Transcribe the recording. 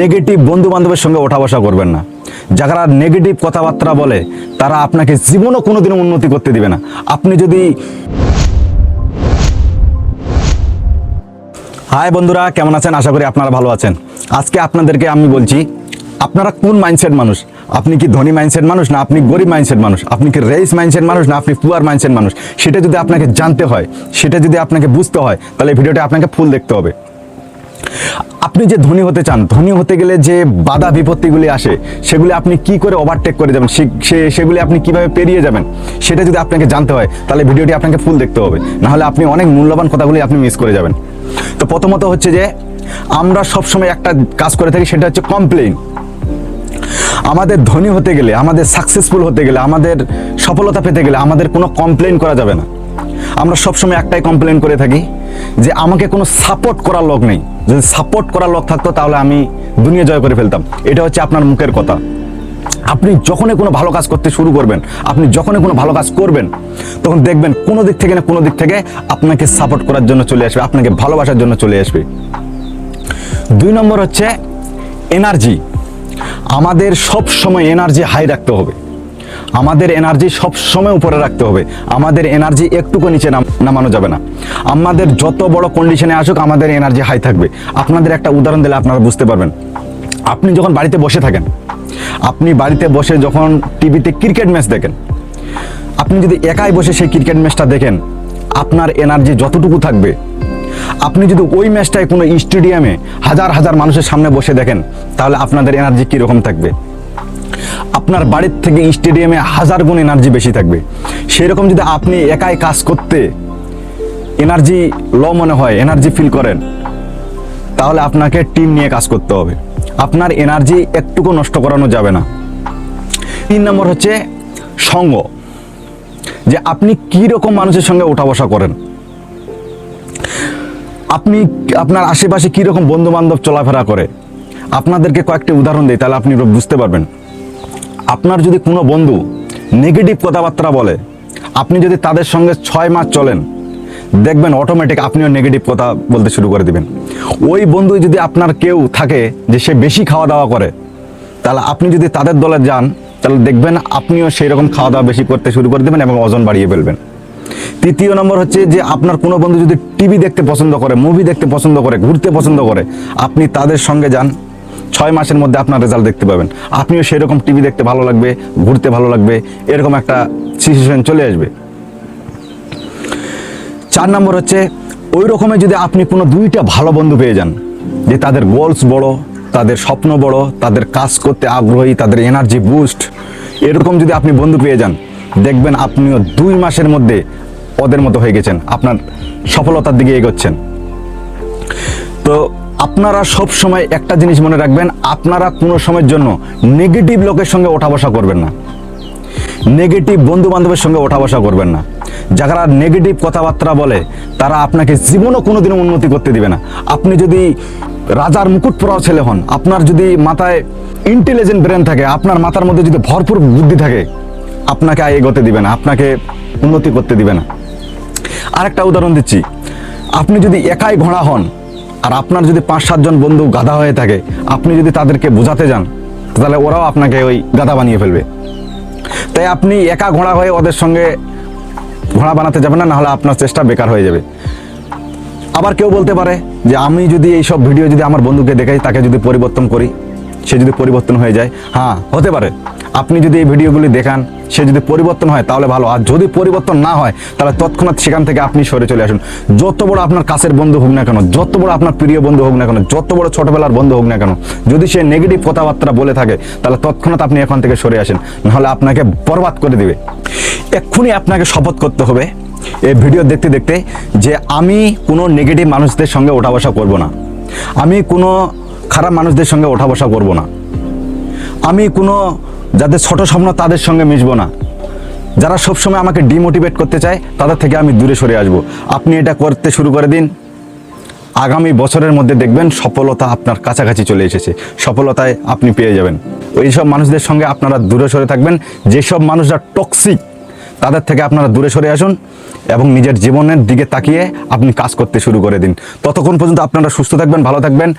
Negative বন্ধু বান্ধবের সঙ্গে ওঠা বসা করবেন না। যারা নেগেটিভ কথাবার্তা বলে, তারা আপনাকে জীবনও কোনো কোনোদিনও উন্নতি করতে দিবে না। আপনি যদি হাই বন্ধুরা, কেমন আছেন? আশা করি আপনারা ভালো আছেন। আজকে আপনাদেরকে আমি বলছি, আপনারা কোন মাইন্ডসেট মানুষ? আপনি কি ধনী মাইন্ডসেট মানুষ না আপনি গরিব মাইন্ডসেট মানুষ? আপনি কি রেইস মাইন্ডসেট মানুষ না আপনি পুয়ার মাইন্ডসেট মানুষ? সেটা যদি আপনাকে জানতে হয়, সেটা যদি আপনাকে বুঝতে হয়, তাহলে ভিডিওটা আপনাকে ফুল দেখতে হবে। আপনি যে ধনী হতে চান, ধনী হতে গেলে যে বাধা বিপত্তিগুলি আসে, সেগুলি আপনি কি করে ওভারটেক করে যাবেন? সে- সেগুলি আপনি কীভাবে পেরিয়ে যাবেন? সেটা যদি আপনাকে জানতে হয়, তাহলে ভিডিওটি আপনাকে ফুল দেখতে হবে। নাহলে আপনি অনেক মূল্যবান কথাগুলি আপনি মিস করে যাবেন। তো প্রথমত হচ্ছে যে, আমরা সবসময় একটা কাজ করে থাকি, সেটা হচ্ছে কমপ্লেন আমাদের ধনী হতে গেলে, আমাদের সাকসেসফুল হতে গেলে, আমাদের সফলতা পেতে গেলে আমাদের কোনো কমপ্লেন করা যাবে না। আমরা সবসময় একটাই কমপ্লেন করে থাকি যে আমাকে কোনো সাপোর্ট করার লোক নেই। যদি সাপোর্ট করার লোক থাকতো, তাহলে আমি দুনিয়া জয় করে ফেলতাম। এটা হচ্ছে আপনার মুখের কথা। আপনি যখনই কোনো ভালো কাজ করতে শুরু করবেন, আপনি যখনই কোনো ভালো কাজ করবেন, তখন দেখবেন কোনো দিক থেকে না কোনো দিক থেকে আপনাকে সাপোর্ট করার জন্য চলে আসবে, আপনাকে ভালোবাসার জন্য চলে আসবে। দুই নম্বর হচ্ছে এনার্জি আমাদের সব সময় এনার্জি হাই রাখতে হবে। আমাদের এনার্জি সব সময় উপরে রাখতে হবে। আমাদের এনার্জি একটুকু নিচে নাম- নামানো যাবে না। আমাদের যত বড় কন্ডিশনে আসুক, আমাদের এনার্জি হাই থাকবে। আপনাদের একটা উদাহরণ দিলে আপনারা বুঝতে পারবেন। আপনি যখন বাড়িতে বসে থাকেন, আপনি বাড়িতে বসে যখন টিভিতে ক্রিকেট ম্যাচ দেখেন, আপনি যদি একাই বসে সেই ক্রিকেট ম্যাচটা দেখেন, আপনার এনার্জি যতটুকু থাকবে, আপনি যদি ওই ম্যাচটায় কোনো স্টেডিয়ামে হাজার হাজার মানুষের সামনে বসে দেখেন, তাহলে আপনাদের এনার্জি কীরকম থাকবে? আপনার বাড়ির থেকে স্টেডিয়ামে হাজার গুণ এনার্জি বেশি থাকবে। সেরকম যদি আপনি একাই কাজ করতে এনার্জি ল মনে হয় এনার্জি ফিল করেন, তাহলে আপনাকে টিম নিয়ে কাজ করতে হবে। আপনার এনার্জি একটুকু নষ্ট করানো যাবে না। তিন নম্বর হচ্ছে সঙ্গ। যে আপনি কি রকম মানুষের সঙ্গে ওঠা বসা করেন? আপনি আপনার আশেপাশে কি রকম বন্ধু বান্ধব চলাফেরা করে? আপনাদেরকে কয়েকটি উদাহরণ দিই, তাহলে আপনি বুঝতে পারবেন। আপনার যদি কোনো বন্ধু নেগেটিভ কথাবার্তা বলে, আপনি যদি তাদের সঙ্গে ছয় মাস চলেন, দেখবেন অটোমেটিক আপনিও নেগেটিভ কথা বলতে শুরু করে দিবেন। ওই বন্ধু যদি আপনার কেউ থাকে যে সে বেশি খাওয়া দাওয়া করে, তাহলে আপনি যদি তাদের দলে যান, তাহলে দেখবেন আপনিও সেই রকম খাওয়া দাওয়া বেশি করতে শুরু করে দেবেন এবং ওজন বাড়িয়ে ফেলবেন। তৃতীয় নম্বর হচ্ছে যে আপনার কোনো বন্ধু যদি টিভি দেখতে পছন্দ করে মুভি দেখতে পছন্দ করে, ঘুরতে পছন্দ করে, আপনি তাদের সঙ্গে যান ছয় মাসের মধ্যে আপনার রেজাল্ট দেখতে পাবেন। আপনিও সেরকম টিভি দেখতে ভালো লাগবে, ঘুরতে ভালো লাগবে, এরকম একটা সিচুয়েশন চলে আসবে। চার নম্বর হচ্ছে ওই রকমের যদি আপনি কোনো দুইটা ভালো বন্ধু পেয়ে যান, যে তাদের গোলস বড়, তাদের স্বপ্ন বড়, তাদের কাজ করতে আগ্রহী, তাদের এনার্জি বুস্ট এরকম যদি আপনি বন্ধু পেয়ে যান, দেখবেন আপনিও দুই মাসের মধ্যে ওদের মতো হয়ে গেছেন, আপনার সফলতার দিকে এগোচ্ছেন। তো আপনারা সব সময় একটা জিনিস মনে রাখবেন, আপনারা কোনো সময়ের জন্য নেগেটিভ লোকের সঙ্গে ওঠা বসা করবেন না। নেগেটিভ বন্ধু বান্ধবের সঙ্গে ওঠা বসা করবেন না। যারা নেগেটিভ কথাবার্তা বলে, তারা আপনাকে জীবনও কোনোদিনও উন্নতি করতে দিবে না। আপনি যদি রাজার মুকুট পরাও ছেলে হন, আপনার যদি মাথায় ইন্টেলিজেন্ট ব্রেন থাকে, আপনার মাথার মধ্যে যদি ভরপুর বুদ্ধি থাকে, আপনাকে এগোতে দিবে না, আপনাকে উন্নতি করতে দিবে না। আরেকটা উদাহরণ দিচ্ছি। আপনি যদি একাই ঘোড়া হন আর আপনার যদি পাঁচ সাতজন বন্ধু গাধা হয়ে থাকে, আপনি যদি তাদেরকে বোঝাতে যান, তাহলে ওরাও আপনাকে ওই গাধা বানিয়ে ফেলবে। তাই আপনি একা ঘোড়া হয়ে ওদের সঙ্গে ঘোড়া বানাতে যাবেন না, নাহলে আপনার চেষ্টা বেকার হয়ে যাবে। আবার কেউ বলতে পারে যে, আমি যদি এইসব ভিডিও যদি আমার বন্ধুকে দেখাই, তাকে যদি পরিবর্তন করি। সে যদি পরিবর্তন হয়ে যায় হ্যাঁ হতে পারে। আপনি যদি এই ভিডিওগুলি দেখান, সে যদি পরিবর্তন হয়, তাহলে ভালো। আর যদি পরিবর্তন না হয়, তাহলে তৎক্ষণাৎ সেখান থেকে আপনি সরে চলে আসুন। যত বড় আপনার কাছের বন্ধু হোক না কেন, যত বড় আপনার প্রিয় বন্ধু হোক না কেন, যত বড় ছোটবেলার বন্ধু হোক না কেন, যদি সে নেগেটিভ কথাবার্তা বলে থাকে, তাহলে তৎক্ষণাৎ আপনি এখান থেকে সরে আসেন। নাহলে আপনাকে বরবাদ করে দেবে। এক্ষুনি আপনাকে শপথ করতে হবে, এই ভিডিও দেখতে দেখতে, যে আমি কোনো নেগেটিভ মানুষদের সঙ্গে ওঠা বসা করব না। আমি কোনো খারাপ মানুষদের সঙ্গে ওঠা বসা করব না। আমি কোনো, যাদের ছোট স্বপ্ন তাদের সঙ্গে মিশবো না। যারা সবসময় আমাকে ডিমোটিভেট করতে চায়, তাদের থেকে আমি দূরে সরে আসব। আপনি এটা করতে শুরু করে দিন। আগামী বছরের মধ্যে দেখবেন সফলতা আপনার কাছাকাছি চলে এসেছে। সফলতায় আপনি পেয়ে যাবেন। ওই সব মানুষদের সঙ্গে আপনারা দূরে সরে থাকবেন। যেসব মানুষরা টক্সিক তাদের থেকে আপনারা দূরে সরে আসুন এবং নিজের জীবনের দিকে তাকিয়ে আপনি কাজ করতে শুরু করে দিন। ততক্ষণ পর্যন্ত আপনারা সুস্থ থাকবেন, ভালো থাকবেন।